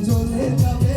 জ্বলে যাবে